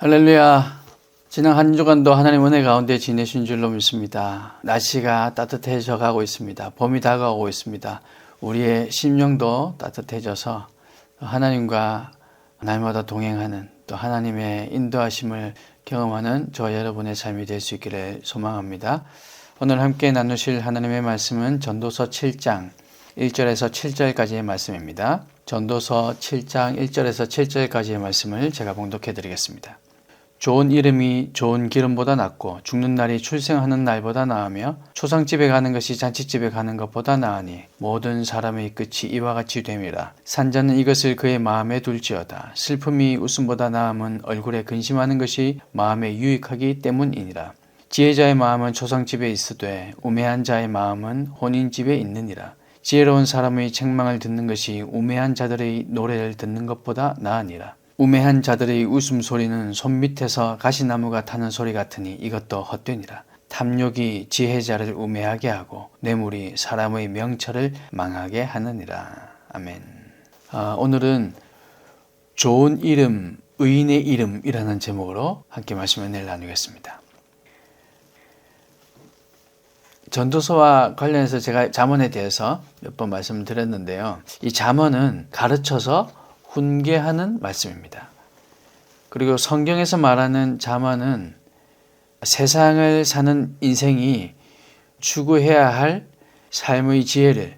할렐루야. 지난 한 주간도 하나님 은혜 가운데 지내신 줄로 믿습니다. 날씨가 따뜻해져 가고 있습니다. 봄이 다가오고 있습니다. 우리의 심령도 따뜻해져서 하나님과 날마다 동행하는 또 하나님의 인도하심을 경험하는 저 여러분의 삶이 될 수 있기를 소망합니다. 오늘 함께 나누실 하나님의 말씀은 전도서 7장 1절에서 7절까지의 말씀입니다. 전도서 7장 1절에서 7절까지의 말씀을 제가 봉독해 드리겠습니다. 좋은 이름이 좋은 기름보다 낫고 죽는 날이 출생하는 날보다 나으며 초상집에 가는 것이 잔치집에 가는 것보다 나으니 모든 사람의 끝이 이와 같이 됨이라. 산자는 이것을 그의 마음에 둘지어다. 슬픔이 웃음보다 나음은 얼굴에 근심하는 것이 마음에 유익하기 때문이니라. 지혜자의 마음은 초상집에 있으되 우매한 자의 마음은 혼인집에 있느니라. 지혜로운 사람의 책망을 듣는 것이 우매한 자들의 노래를 듣는 것보다 나으니라 우매한 자들의 웃음소리는 손밑에서 가시나무가 타는 소리 같으니 이것도 헛되니라. 탐욕이 지혜자를 우매하게 하고 뇌물이 사람의 명철을 망하게 하느니라. 아멘. 아, 오늘은 좋은 이름, 의인의 이름이라는 제목으로 함께 말씀 은혜를 나누겠습니다. 전도서와 관련해서 제가 잠언에 대해서 몇 번 말씀드렸는데요. 이 잠언은 가르쳐서 훈계하는 말씀입니다. 그리고 성경에서 말하는 자만은 세상을 사는 인생이 추구해야 할 삶의 지혜를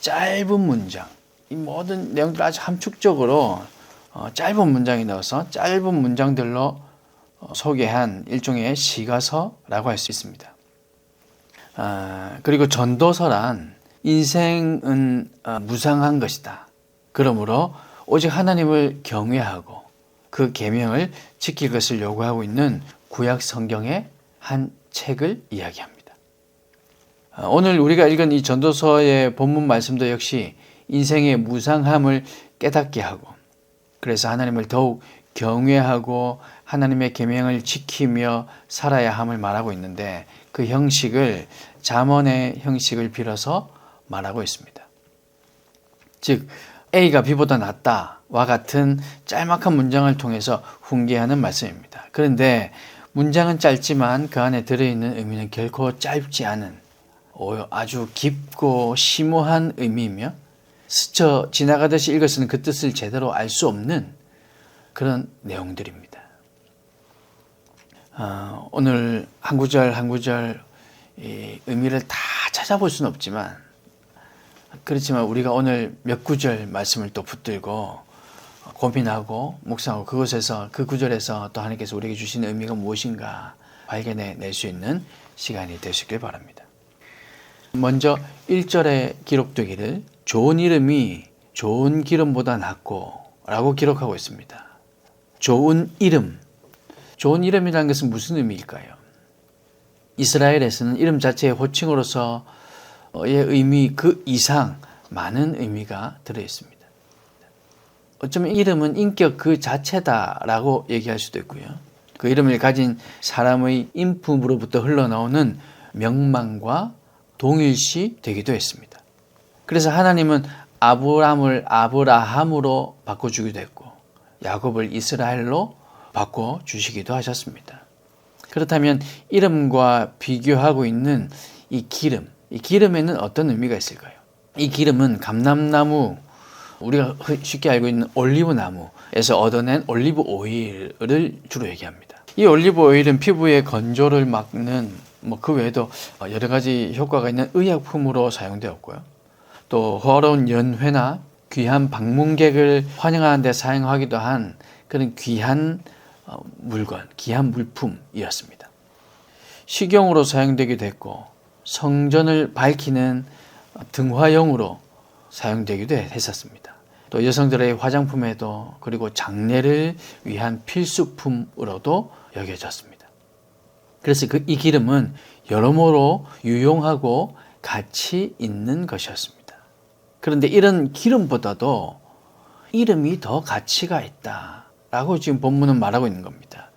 짧은 문장, 이 모든 내용들 아주 함축적으로 어, 짧은 문장에 넣어서 짧은 문장들로 어, 소개한 일종의 시가서라고 할 수 있습니다. 아, 그리고 전도서란 인생은 어, 무상한 것이다. 그러므로 오직 하나님을 경외하고 그 계명을 지킬 것을 요구하고 있는 구약 성경의 한 책을 이야기합니다. 아, 오늘 우리가 읽은 이 전도서의 본문 말씀도 역시 인생의 무상함을 깨닫게 하고 그래서 하나님을 더욱 경외하고 하나님의 계명을 지키며 살아야 함을 말하고 있는데 그 형식을 잠언의 형식을 빌어서 말하고 있습니다. 즉 A가 B보다 낫다와 같은 짤막한 문장을 통해서 훈계하는 말씀입니다. 그런데 문장은 짧지만 그 안에 들어있는 의미는 결코 짧지 않은 아주 깊고 심오한 의미이며 스쳐 지나가듯이 읽었으면 그 뜻을 제대로 알 수 없는 그런 내용들입니다. 어, 오늘 한 구절 한 구절 의미를 다 찾아볼 수는 없지만 그렇지만 우리가 오늘 몇 구절 말씀을 또 붙들고 고민하고 묵상하고 그곳에서 그 구절에서 또 하나님께서 우리에게 주신 의미가 무엇인가 발견해 낼 수 있는 시간이 되시길 바랍니다. 먼저 1절에 기록되기를 좋은 이름이 좋은 기름보다 낫고 라고 기록하고 있습니다. 좋은 이름. 좋은 이름이라는 것은 무슨 의미일까요? 이스라엘에서는 이름 자체의 호칭으로서 의 의미 그 이상 많은 의미가 들어 있습니다. 어쩌면 이름은 인격 그 자체다라고 얘기할 수도 있고요. 그 이름을 가진 사람의 인품으로부터 흘러나오는 명망과 동일시 되기도 했습니다. 그래서 하나님은 아브람을 아브라함으로 바꿔주기도 했고 야곱을 이스라엘로 바꿔 주시기도 하셨습니다. 그렇다면 이름과 비교하고 있는 이 기름, 이 기름에는 어떤 의미가 있을까요? 이 기름은 감람나무 우리가 쉽게 알고 있는 올리브 나무에서 얻어낸 올리브 오일을 주로 얘기합니다. 이 올리브 오일은 피부의 건조를 막는 뭐 그 외에도 여러 가지 효과가 있는 의약품으로 사용되었고요. 또 호화로운 연회나 귀한 방문객을 환영하는 데 사용하기도 한 그런 귀한 어, 물건, 귀한 물품이었습니다. 식용으로 사용되기도 했고 성전을 밝히는 등화용으로 사용되기도 했었습니다. 또 여성들의 화장품에도 그리고 장례를 위한 필수품으로도 여겨졌습니다. 그래서 그 이 기름은 여러모로 유용하고 가치 있는 것이었습니다. 그런데 이런 기름보다도 이름이 더 가치가 있다 라고 지금 본문은 말하고 있는 겁니다.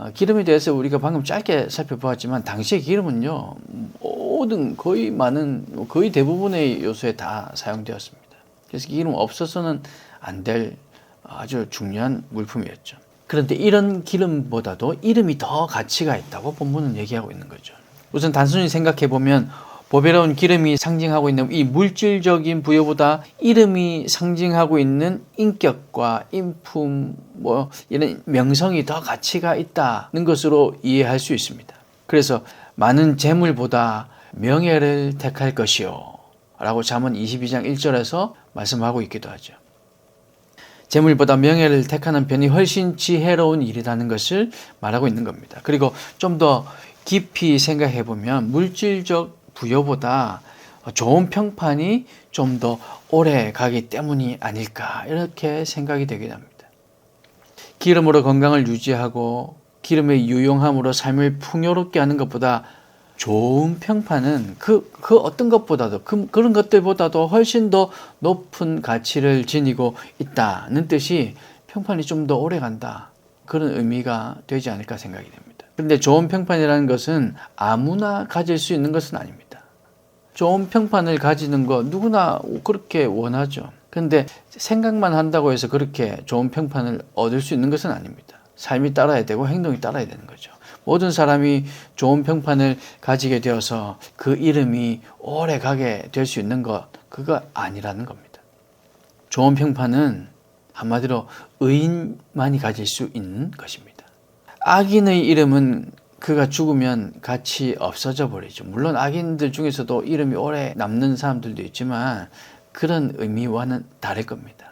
어, 기름에 대해서 우리가 방금 짧게 살펴보았지만 당시의 기름은요 모든 거의 많은 거의 대부분의 요소에 다 사용되었습니다. 그래서 기름 없어서는 안 될 아주 중요한 물품이었죠. 그런데 이런 기름보다도 이름이 더 가치가 있다고 본문은 얘기하고 있는 거죠. 우선 단순히 생각해 보면 보배로운 기름이 상징하고 있는 이 물질적인 부여보다 이름이 상징하고 있는 인격과 인품 뭐 이런 명성이 더 가치가 있다는 것으로 이해할 수 있습니다. 그래서 많은 재물보다 명예를 택할 것이요. 라고 잠언 22장 1절에서 말씀하고 있기도 하죠. 재물보다 명예를 택하는 편이 훨씬 지혜로운 일이라는 것을 말하고 있는 겁니다. 그리고 좀 더 깊이 생각해 보면 물질적 부여보다 좋은 평판이 좀 더 오래 가기 때문이 아닐까 이렇게 생각이 되긴 합니다. 기름으로 건강을 유지하고 기름의 유용함으로 삶을 풍요롭게 하는 것보다 좋은 평판은 그, 그 어떤 것보다도 그, 그런 것들보다도 훨씬 더 높은 가치를 지니고 있다는 뜻이 평판이 좀 더 오래 간다. 그런 의미가 되지 않을까 생각이 됩니다. 그런데 좋은 평판이라는 것은 아무나 가질 수 있는 것은 아닙니다. 좋은 평판을 가지는 거 누구나 그렇게 원하죠. 그런데 생각만 한다고 해서 그렇게 좋은 평판을 얻을 수 있는 것은 아닙니다. 삶이 따라야 되고 행동이 따라야 되는 거죠. 모든 사람이 좋은 평판을 가지게 되어서 그 이름이 오래 가게 될 수 있는 것, 그거 아니라는 겁니다. 좋은 평판은 한마디로 의인만이 가질 수 있는 것입니다. 악인의 이름은 그가 죽으면 같이 없어져 버리죠. 물론 악인들 중에서도 이름이 오래 남는 사람들도 있지만 그런 의미와는 다를 겁니다.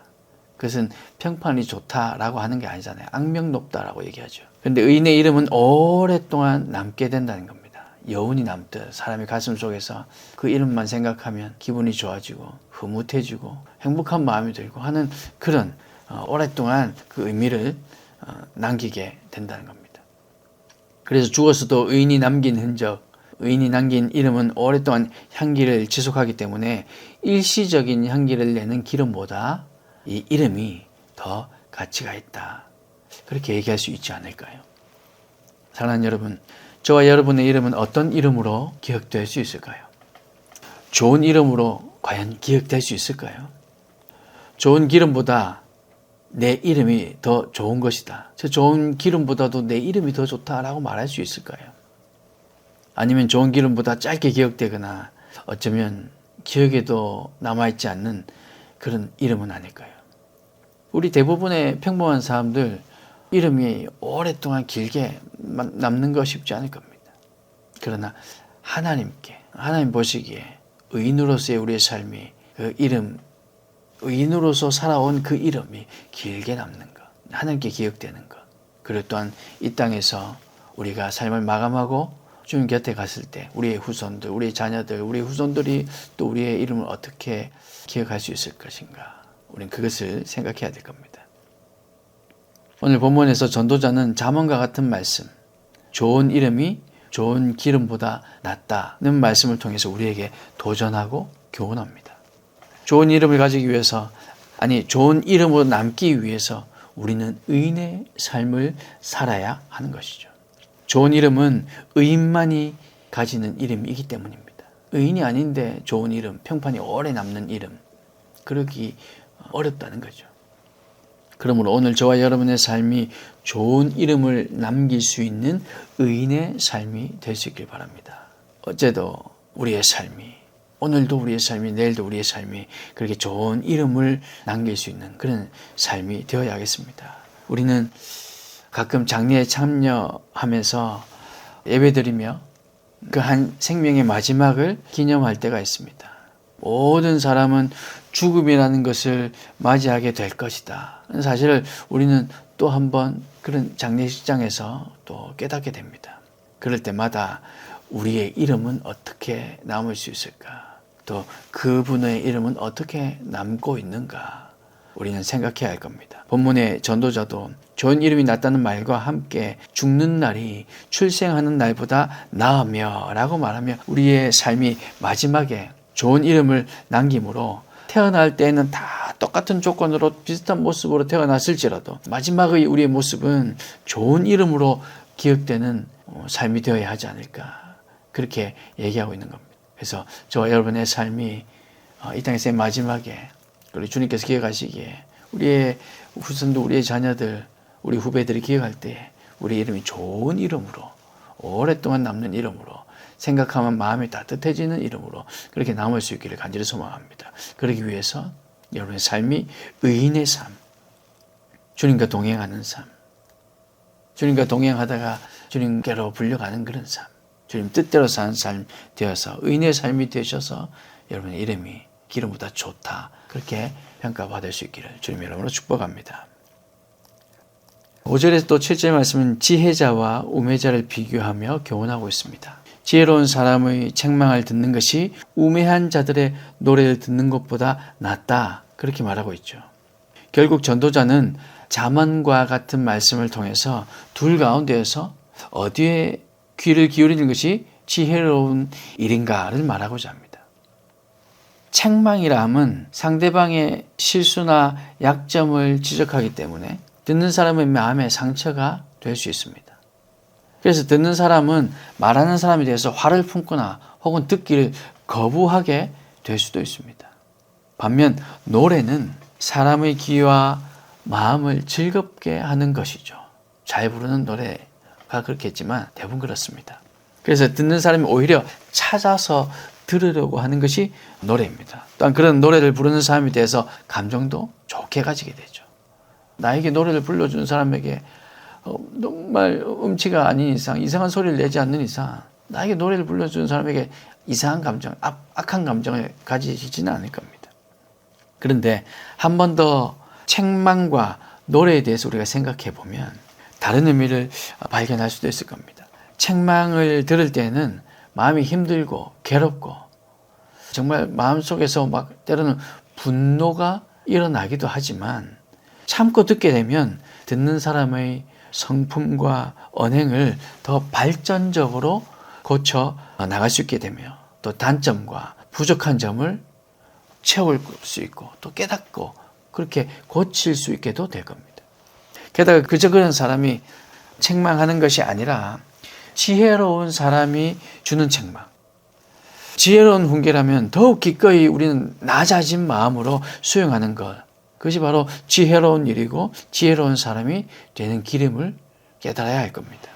그것은 평판이 좋다라고 하는 게 아니잖아요. 악명 높다라고 얘기하죠. 근데 의인의 이름은 오랫동안 남게 된다는 겁니다. 여운이 남듯 사람의 가슴 속에서 그 이름만 생각하면 기분이 좋아지고 흐뭇해지고 행복한 마음이 들고 하는 그런 어, 오랫동안 그 의미를 어, 남기게 된다는 겁니다. 그래서 죽어서도 의인이 남긴 흔적, 의인이 남긴 이름은 오랫동안 향기를 지속하기 때문에 일시적인 향기를 내는 기름보다 이 이름이 더 가치가 있다. 그렇게 얘기할 수 있지 않을까요? 사랑하는 여러분, 저와 여러분의 이름은 어떤 이름으로 기억될 수 있을까요? 좋은 이름으로 과연 기억될 수 있을까요? 좋은 기름보다 내 이름이 더 좋은 것이다. 저 좋은 기름보다도 내 이름이 더 좋다라고 말할 수 있을까요? 아니면 좋은 기름보다 짧게 기억되거나 어쩌면 기억에도 남아있지 않는 그런 이름은 아닐까요? 우리 대부분의 평범한 사람들 이름이 오랫동안 길게 남는 거 쉽지 않을 겁니다. 그러나 하나님께 하나님 보시기에 의인으로서의 우리의 삶이 그 이름 의인으로서 살아온 그 이름이 길게 남는 것, 하나님께 기억되는 것. 그리고 또한 이 땅에서 우리가 삶을 마감하고 주님 곁에 갔을 때 우리의 후손들, 우리의 자녀들, 우리의 후손들이 또 우리의 이름을 어떻게 기억할 수 있을 것인가. 우리는 그것을 생각해야 될 겁니다. 오늘 본문에서 전도자는 자문과 같은 말씀, 좋은 이름이 좋은 기름보다 낫다는 말씀을 통해서 우리에게 도전하고 교훈합니다. 좋은 이름을 가지기 위해서, 아니, 좋은 이름으로 남기 위해서 우리는 의인의 삶을 살아야 하는 것이죠. 좋은 이름은 의인만이 가지는 이름이기 때문입니다. 의인이 아닌데 좋은 이름, 평판이 오래 남는 이름, 그러기 어렵다는 거죠. 그러므로 오늘 저와 여러분의 삶이 좋은 이름을 남길 수 있는 의인의 삶이 될 수 있길 바랍니다. 어제도 우리의 삶이, 오늘도 우리의 삶이, 내일도 우리의 삶이 그렇게 좋은 이름을 남길 수 있는 그런 삶이 되어야겠습니다. 우리는 가끔 장례에 참여하면서 예배드리며 그 한 생명의 마지막을 기념할 때가 있습니다. 모든 사람은 죽음이라는 것을 맞이하게 될 것이다. 사실을 우리는 또 한 번 그런 장례식장에서 또 깨닫게 됩니다. 그럴 때마다 우리의 이름은 어떻게 남을 수 있을까? 또 그분의 이름은 어떻게 남고 있는가? 우리는 생각해야 할 겁니다. 본문의 전도자도 좋은 이름이 났다는 말과 함께 죽는 날이 출생하는 날보다 나으며 라고 말하며 우리의 삶이 마지막에 좋은 이름을 남김으로 태어날 때는 다 똑같은 조건으로 비슷한 모습으로 태어났을지라도 마지막의 우리의 모습은 좋은 이름으로 기억되는 어, 삶이 되어야 하지 않을까 그렇게 얘기하고 있는 겁니다. 그래서 저와 여러분의 삶이 어, 이 땅에서의 마지막에 우리 주님께서 기억하시기에 우리의 후손도 우리의 자녀들 우리 후배들이 기억할 때 우리 이름이 좋은 이름으로 오랫동안 남는 이름으로 생각하면 마음이 따뜻해지는 이름으로 그렇게 남을 수 있기를 간절히 소망합니다. 그러기 위해서 여러분의 삶이 의인의 삶, 주님과 동행하는 삶, 주님과 동행하다가 주님께로 불려가는 그런 삶, 주님 뜻대로 사는 삶 되어서 의인의 삶이 되셔서 여러분의 이름이 기름보다 좋다. 그렇게 평가받을 수 있기를 주님 이름으로 축복합니다. 5절에서 또 7절 말씀은 지혜자와 우매자를 비교하며 교훈하고 있습니다. 지혜로운 사람의 책망을 듣는 것이 우매한 자들의 노래를 듣는 것보다 낫다. 그렇게 말하고 있죠. 결국 전도자는 자만과 같은 말씀을 통해서 둘 가운데에서 어디에 귀를 기울이는 것이 지혜로운 일인가를 말하고자 합니다. 책망이라 함은 상대방의 실수나 약점을 지적하기 때문에 듣는 사람의 마음에 상처가 될 수 있습니다. 그래서 듣는 사람은 말하는 사람에 대해서 화를 품거나 혹은 듣기를 거부하게 될 수도 있습니다. 반면 노래는 사람의 귀와 마음을 즐겁게 하는 것이죠. 잘 부르는 노래 가 그렇겠지만 대부분 그렇습니다. 그래서 듣는 사람이 오히려 찾아서 들으려고 하는 것이 노래입니다. 또한 그런 노래를 부르는 사람에 대해서 감정도 좋게 가지게 되죠. 나에게 노래를 불러주는 사람에게 어, 정말 음치가 아닌 이상, 이상한 소리를 내지 않는 이상, 나에게 노래를 불러주는 사람에게 이상한 감정, 악, 악한 감정을 가지지는 않을 겁니다. 그런데 한 번 더 책망과 노래에 대해서 우리가 생각해 보면 다른 의미를 발견할 수도 있을 겁니다. 책망을 들을 때는 마음이 힘들고 괴롭고 정말 마음속에서 막 때로는 분노가 일어나기도 하지만 참고 듣게 되면 듣는 사람의 성품과 언행을 더 발전적으로 고쳐 나갈 수 있게 되며 또 단점과 부족한 점을 채울 수 있고 또 깨닫고 그렇게 고칠 수 있게도 될 겁니다. 게다가 그저 그런 사람이 책망하는 것이 아니라 지혜로운 사람이 주는 책망. 지혜로운 훈계라면 더욱 기꺼이 우리는 낮아진 마음으로 수용하는 것. 그것이 바로 지혜로운 일이고 지혜로운 사람이 되는 기름을 깨달아야 할 겁니다.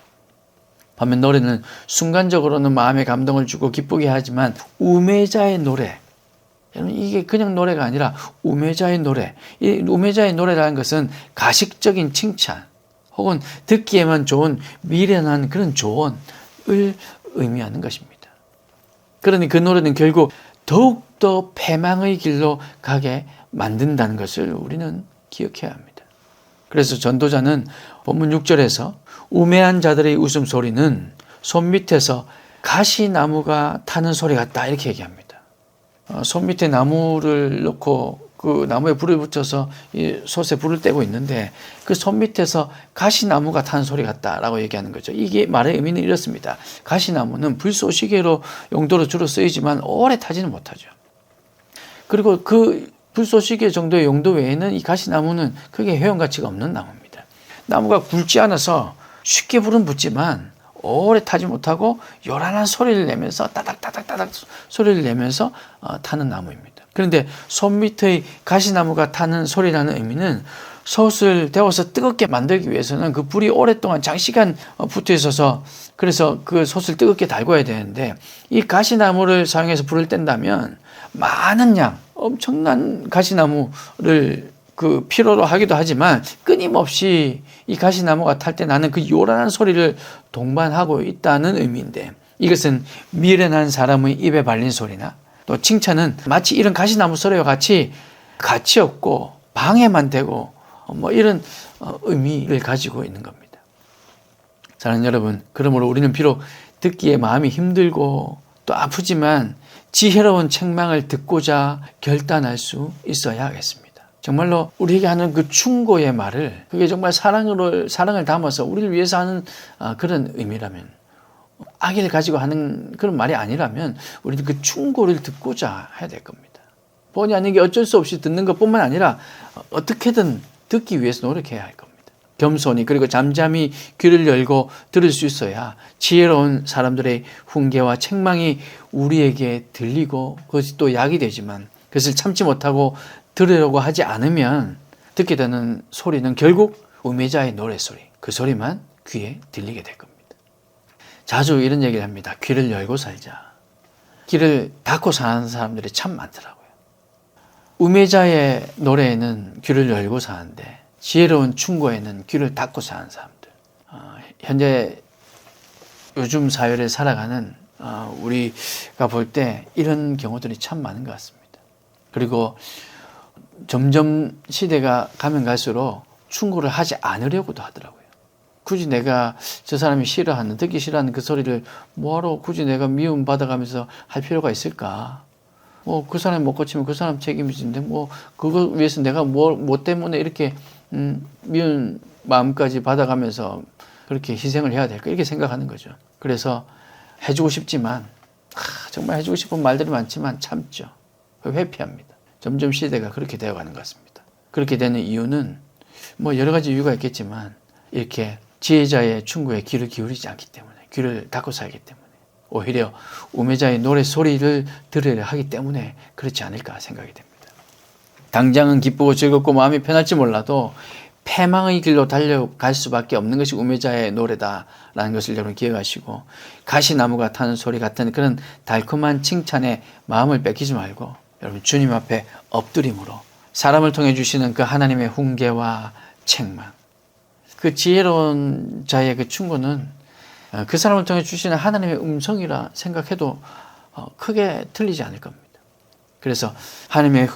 반면 노래는 순간적으로는 마음의 감동을 주고 기쁘게 하지만 우매자의 노래, 이게 그냥 노래가 아니라 우매자의 노래. 이 우매자의 노래라는 것은 가식적인 칭찬 혹은 듣기에만 좋은 미련한 그런 조언을 의미하는 것입니다. 그러니 그 노래는 결국 더욱더 패망의 길로 가게 만든다는 것을 우리는 기억해야 합니다. 그래서 전도자는 본문 6절에서 우매한 자들의 웃음소리는 손 밑에서 가시나무가 타는 소리 같다 이렇게 얘기합니다. 어, 손 밑에 나무를 놓고 그 나무에 불을 붙여서 이 솥에 불을 떼고 있는데 그 손 밑에서 가시나무가 타는 소리 같다라고 얘기하는 거죠. 이게 말의 의미는 이렇습니다. 가시나무는 불쏘시개로 용도로 주로 쓰이지만 오래 타지는 못하죠. 그리고 그 불쏘시개 정도의 용도 외에는 이 가시나무는 크게 회용 가치가 없는 나무입니다. 나무가 굵지 않아서 쉽게 불은 붙지만 오래 타지 못하고 요란한 소리를 내면서 따닥따닥따닥 소리를 내면서 어, 타는 나무입니다. 그런데 손 밑의 가시나무가 타는 소리라는 의미는 솥을 데워서 뜨겁게 만들기 위해서는 그 불이 오랫동안 장시간 어, 붙어 있어서 그래서 그 솥을 뜨겁게 달궈야 되는데 이 가시나무를 사용해서 불을 뗀다면 많은 양 엄청난 가시나무를 그 필요로 하기도 하지만 끊임없이 이 가시나무가 탈 때 나는 그 요란한 소리를 동반하고 있다는 의미인데 이것은 미련한 사람의 입에 발린 소리나 또 칭찬은 마치 이런 가시나무 소리와 같이 가치 없고 방해만 되고 뭐 이런 어, 의미를 가지고 있는 겁니다. 사랑하는 여러분, 그러므로 우리는 비록 듣기에 마음이 힘들고 또 아프지만 지혜로운 책망을 듣고자 결단할 수 있어야 하겠습니다. 정말로 우리에게 하는 그 충고의 말을 그게 정말 사랑으로 사랑을 담아서 우리를 위해서 하는 아, 그런 의미라면 악의를 가지고 하는 그런 말이 아니라면 우리는 그 충고를 듣고자 해야 될 겁니다. 본의 아니게 어쩔 수 없이 듣는 것뿐만 아니라 어떻게든 듣기 위해서 노력해야 할 겁니다. 겸손히 그리고 잠잠히 귀를 열고 들을 수 있어야 지혜로운 사람들의 훈계와 책망이 우리에게 들리고 그것이 또 약이 되지만 그것을 참지 못하고 들으려고 하지 않으면 듣게 되는 소리는 결국 우매자의 노래소리, 그 소리만 귀에 들리게 될 겁니다. 자주 이런 얘기를 합니다. 귀를 열고 살자. 귀를 닫고 사는 사람들이 참 많더라고요. 우매자의 노래에는 귀를 열고 사는데 지혜로운 충고에는 귀를 닫고 사는 사람들. 어, 현재 요즘 사회를 살아가는 어, 우리가 볼 때 이런 경우들이 참 많은 것 같습니다. 그리고 점점 시대가 가면 갈수록 충고를 하지 않으려고도 하더라고요. 굳이 내가 저 사람이 싫어하는, 듣기 싫어하는 그 소리를 뭐하러 굳이 내가 미움 받아가면서 할 필요가 있을까? 뭐 그 사람이 못 고치면 그 사람 책임이신데 뭐 그거 위해서 내가 뭐, 뭐 때문에 이렇게 음, 미운 마음까지 받아가면서 그렇게 희생을 해야 될까 이렇게 생각하는 거죠. 그래서 해주고 싶지만 아, 정말 해주고 싶은 말들이 많지만 참죠. 회피합니다. 점점 시대가 그렇게 되어가는 것 같습니다. 그렇게 되는 이유는 뭐 여러 가지 이유가 있겠지만 이렇게 지혜자의 충고에 귀를 기울이지 않기 때문에 귀를 닫고 살기 때문에 오히려 우매자의 노래 소리를 들으려 하기 때문에 그렇지 않을까 생각이 됩니다. 당장은 기쁘고 즐겁고 마음이 편할지 몰라도 패망의 길로 달려갈 수밖에 없는 것이 우매자의 노래다라는 것을 여러분 기억하시고 가시나무가 타는 소리 같은 그런 달콤한 칭찬에 마음을 뺏기지 말고 여러분 주님 앞에 엎드림으로 사람을 통해 주시는 그 하나님의 훈계와 책망 그 지혜로운 자의 그 충고는 어, 그 사람을 통해 주시는 하나님의 음성이라 생각해도 어, 크게 틀리지 않을 겁니다. 그래서 하나님의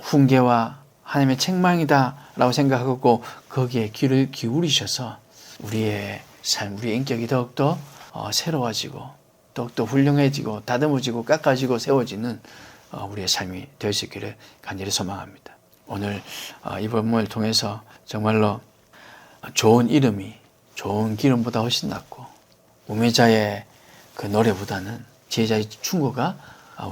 훈계와 하나님의 책망이다라고 생각하고 거기에 귀를 기울이셔서 우리의 삶, 우리의 인격이 더욱더 어, 새로워지고 더욱더 훌륭해지고 다듬어지고 깎아지고 세워지는 어, 우리의 삶이 될 수 있기를 간절히 소망합니다. 오늘 어, 이 본문을 통해서 정말로 좋은 이름이 좋은 기름보다 훨씬 낫고 우매자의 그 노래보다는 지혜자의 충고가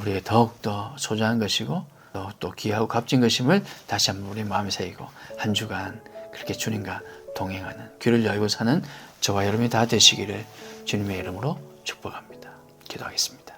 우리에게 더욱더 소중한 것이고 또, 또 귀하고 값진 것임을 다시 한번 우리 마음에 새기고 한 주간 그렇게 주님과 동행하는 귀를 열고 사는 저와 여러분이 다 되시기를 주님의 이름으로 축복합니다. 기도하겠습니다.